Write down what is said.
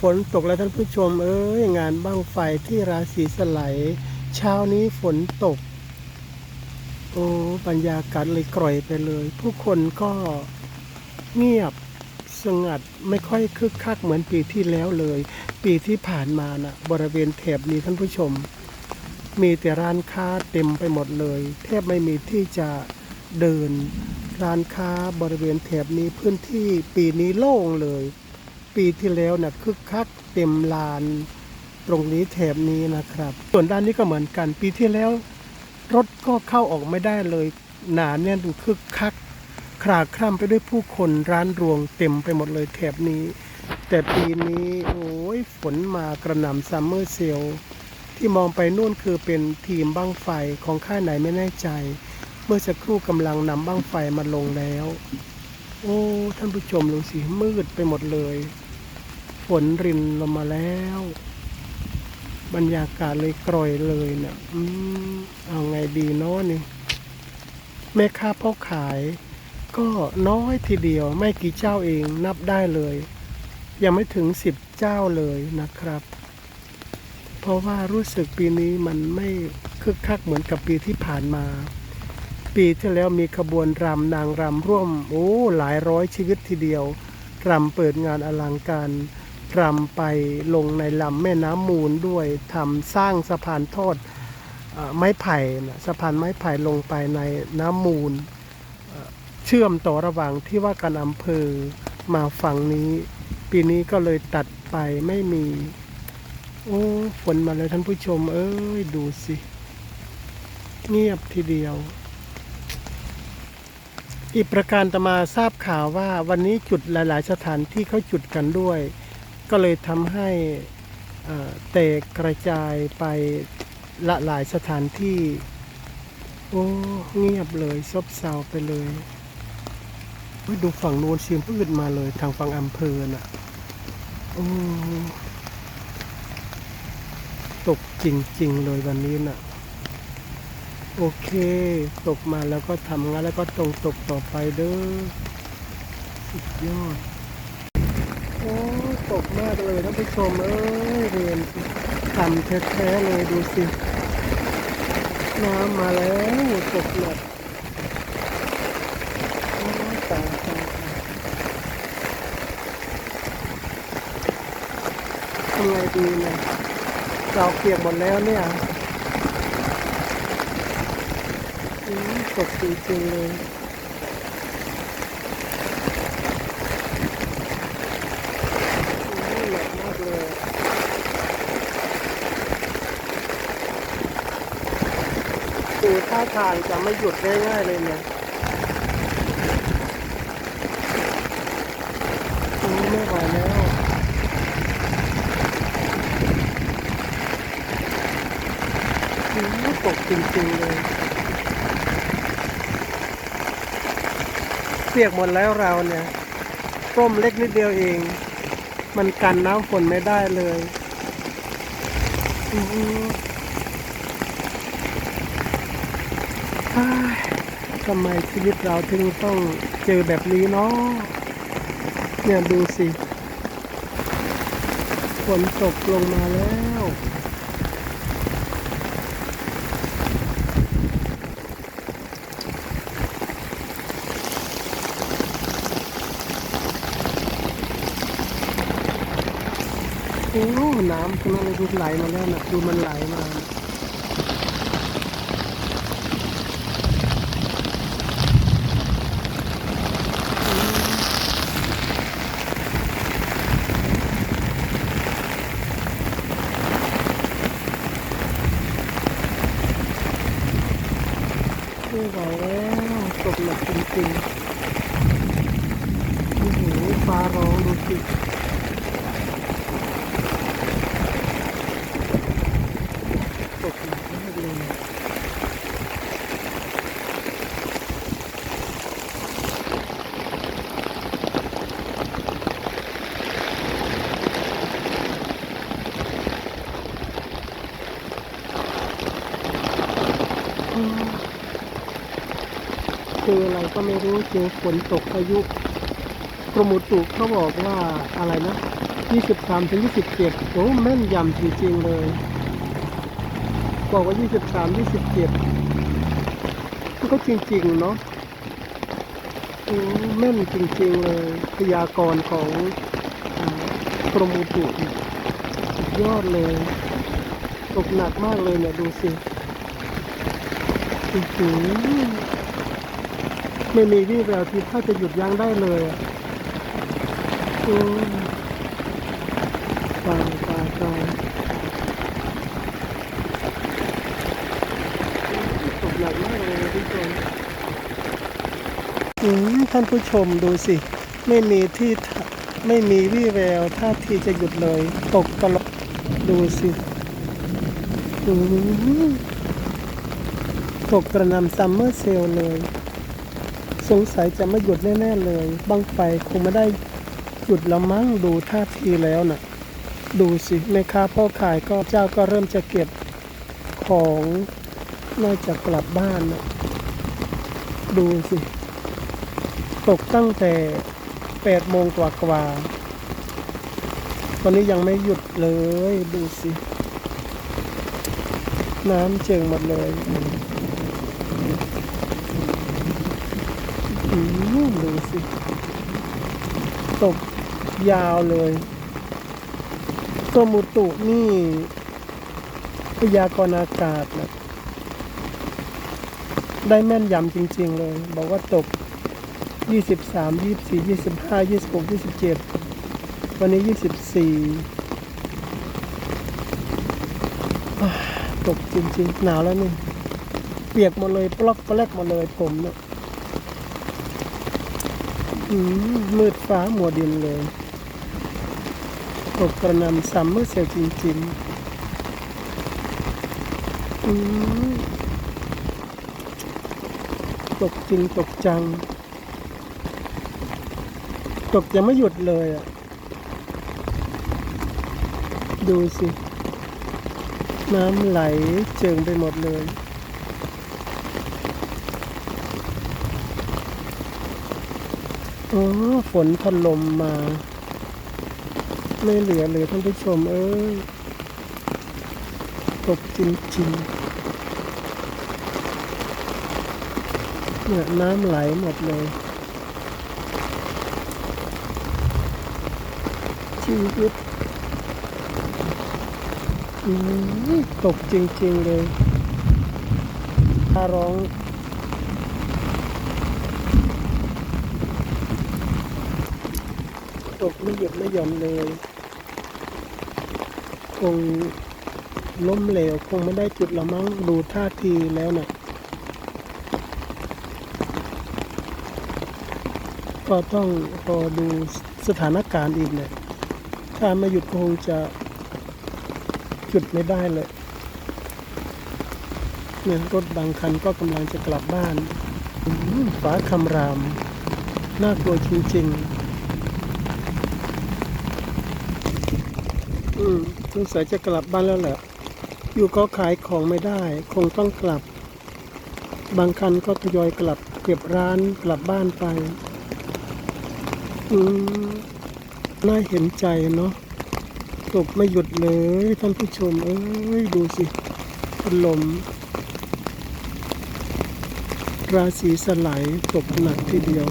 ฝนตกแล้วท่านผู้ชม เอ้ยงานบ้างไฟที่ราศีสไลด์เช้านี้ฝนตก โอ้บรรยากาศเลยกร่อยไปเลย ผู้คนก็เงียบสงัดไม่ค่อยคึกคักเหมือนปีที่แล้วเลย ปีที่ผ่านมานะ่ะ บริเวณแถบนี้ท่านผู้ชม มีแต่ร้านค้าเต็มไปหมดเลย แทบไม่มีที่จะเดิน ร้านค้าบริเวณแถบนี้พื้นที่ปีนี้โล่งเลย ปีที่แล้วนะ่ะคึกคักเต็มลานตรงนี้แถบนี้นะครับ ส่วนด้านนี้ก็เหมือนกันปีที่แล้ว รถก็เข้าออกไม่ได้เลยหนาแน่นคึกคักคลาคล่ำไปด้วยผู้คนร้านรวงเต็มไปหมดเลยแถบนี้ แต่ปีนี้โอ้ยฝนมากระหน่ำซัมเมอร์เซลที่มองไปนู่นคือเป็นทีมบั้งไฟของค่ายไหนไม่แน่ใจ เมื่อสักครู่กำลังนำบั้งไฟมาลงแล้ว โอ้ท่านผู้ชมดูสิมืดไปหมดเลย ฝนรินลงมาแล้ว บรรยากาศเลยกร่อยเลยเนะ่ะอืมเอาไงดีเนาะนี่ แม่ค้าพ่อขาย ก็น้อยทีเดียวไม่กี่เจ้าเองนับได้เลย ยังไม่ถึงสิบเจ้าเลยนะครับ เพราะว่ารู้สึกปีนี้มันไม่คึกคักเหมือนกับปีที่ผ่านมา ปีที่แล้วมีขบวนรำนางรำร่วม โอ้หลายร้อยชีวิตทีเดียวรำเปิดงานอลังการรำไปลงในลำแม่น้ำมูลด้วยทำสร้างสะพานทอดอไม้ไผ่สะพานไม้ไผ่ลงไปในน้ำมูล เชื่อมต่อระหว่างที่ว่าการอำเภอมาฝั่งนี้ ปีนี้ก็เลยตัดไปไม่มี โอ้ฝนมาเลยท่านผู้ชม เอ้ยดูสิ เงียบทีเดียว อีกประการตมาทราบข่าวว่าวันนี้จุดหลาย ๆ สถานที่เขาจุดกันด้วย ก็เลยทำให้เตกกระจายไปละหลายสถานที่ โอ้เงียบเลยซบเซาไปเลยเฮ้ยดูฝั่งโน้นเสียงพืชมาเลยทางฝั่งอำเภอน่ะโอ้ตกจริง ๆ เลยวันนี้น่ะ โอเค ตกมาแล้วก็ทำงานแล้วก็ตรงตกต่อไปเด้อสุดยอด โอ้ตกมากเลยท่านผู้ชมเอ้ยเรียนต่ำแท้ๆเลยดูสิ น้ำมาแล้วตกหนักโอ้ยตายตายตายทำไงดีเนี่ยเราเปียกหมดแล้วเนี่ย อืมตกจริงๆเลยโอ้ยหนักมากเลยคือท่าทางจะไม่หยุดง่ายๆเลยเนี่ยไม่ไหวแล้วโอ้ตกจริงๆเลย เปียกหมดแล้วเราเนี่ยร่มเล็กนิดเดียวเอง มันกันน้ำฝนไม่ได้เลยทำไมชีวิตเราถึงต้องเจอแบบนี้เนาะเนี่ยดูสิ ฝนตกลงมาแล้ว โอ้น้ำตรงนั้นเลยดูไหลมาแล้วนะดูมันไหลมานะ ไม่ไหวแล้วตกหนักจริงๆโอ้โหฟ้าร้องดูสิตกหนักมากเลยอืม เจออะไรก็ไม่รู้เจอฝนตกพายุกรมอุตุเขาบอกว่าอะไรนะยี่สิบสามถึงยี่สิบเจ็ดโอ้แม่นยำจริงๆเลย บอกว่ายี่สิบสามยี่สิบเจ็ดก็จริงๆเนาะโอ้แม่นจริงๆเลยพยากรณ์ของกรมอุตุยอดเลย ตกหนักมากเลยเนี่ยดูสิอื้อหือ ไม่มีวี่แววที่ถ้าจะหยุดยั้งได้เลยอะโอ้ยตายตายตายตกหนักมากเลยทุกคนอืมท่านผู้ชมดูสิ ไม่มีที่ไม่มีวี่แววท่าทีจะหยุดเลย ตกตลอดดูสิตกกระนำซัมเมอร์เซลเลย สงสัยจะไม่หยุดแน่ๆเลย บังไฟคงไม่ได้หยุดแล้วมั้งดูท่าทีแล้วน่ะ ดูสิแม่ค้าพ่อขายก็เจ้าก็เริ่มจะเก็บของน่าจะกลับบ้านน่ะดูสิ ตกตั้งแต่แปดโมงกว่ากว่าตอนนี้ยังไม่หยุดเลย ดูสิ น้ำเจิงหมดเลย อืมดูสิ ตกยาวเลยกรมอุตุนี่พยากรณ์อากาศนะได้แม่นยำจริง ๆ เลย บอกว่าตก 23 24 25 26 27 วันนี้ 24อ่ตกจริง ๆ หนาวแล้วนี่ เปียกหมดเลย ปลอกปลกหมดเลยผมเนี่ย มืดฟ้ามัวดินเลยตกกระนำซัมเมอร์เซลจริงๆตกจริงตกจัง ตกยังไม่หยุดเลยอะ ดูสิ น้ำไหลเจิงไปหมดเลย โอ๋อฝนถล่มมา ไม่เหลือเลยท่านผู้ชม เอ้ยตกจริงๆเนี่ยน้ำไหลหมดเลย ชีวิตอืมตกจริงๆเลยตาร้อง ตกไม่หยุดไม่หย่อนเลย คงล้มเหลวคงไม่ได้จุดละมั้งดูท่าทีแล้วนะ่ะก็ต้องรอดูสถานการณ์อีกเนี่ยถ้าไม่หยุดคงจะหยุดไม่ได้เลยเนี่ยรถบางคันก็กำลังจะกลับบ้านฟ้าคำราม น่ากลัวจริง ๆ อืมสงสัยจะกลับบ้านแล้วแหละ อยู่ก็ขายของไม่ได้ คงต้องกลับ บางคันก็ทยอยกลับ เก็บร้านกลับบ้านไป อืมน่าเห็นใจเนาะตกไม่หยุดเลยท่านผู้ชม เอ้ย ดูสิพัดลม ราศีสลายตกหนักทีเดียว